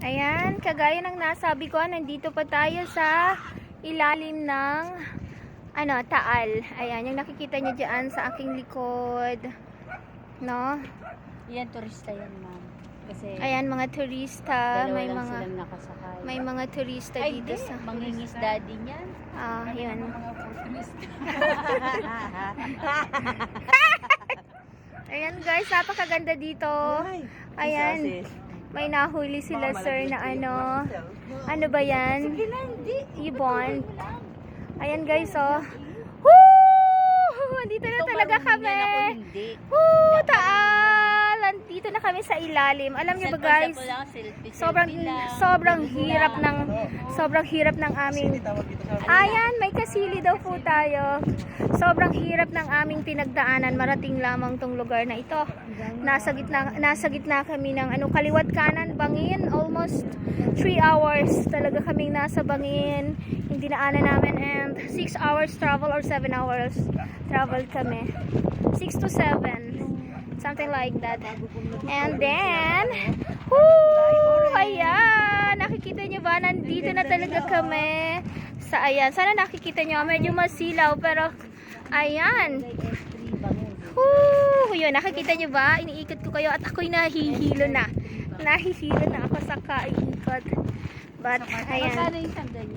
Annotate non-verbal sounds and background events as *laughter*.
Ayan, kagaya ng nasabi ko, nandito pa tayo sa ilalim ng ano, taal. Ayan, yung nakikita niyo dyan sa aking likod. No? Yan, turista yan, ma'am. Kasi Ayan, mga turista. May lang mga nakasakay. may mga turista Ay, dito di. sa... Mangingis daddy niyan. Ah, yun. *laughs* Ayan guys, napakaganda dito. Ayan. May nahuli sila sir na ano. Ano ba yan? Ibon. Ayan guys, oh. Woo! Dito na talaga kami. Woo! Kami sa ilalim. Alam niyo ba guys? Cellphone lang, selfie, Sobrang sobrang hirap ng sobrang hirap ng aming Ayan, may kasili daw po tayo. Sobrang hirap ng aming pinagdaanan marating lamang tong lugar na ito. Nasa gitna nasa gitna kami ng ano kaliwat kanan bangin almost 3 hours talaga kaming nasa bangin. Hindi dinaanan namin and 6 hours travel or 7 hours travel kami. 6 to 7 something like that. And then, whoo, ayan, nakikita nyo ba, nandito na talaga kami sa ayan. Sana nakikita nyo, medyo masilaw, pero ayan. Whoo, yun, nakikita nyo ba, iniikot ko kayo at ako'y nahihilo na. Nahihilo na ako sa kaikot. But, ayan.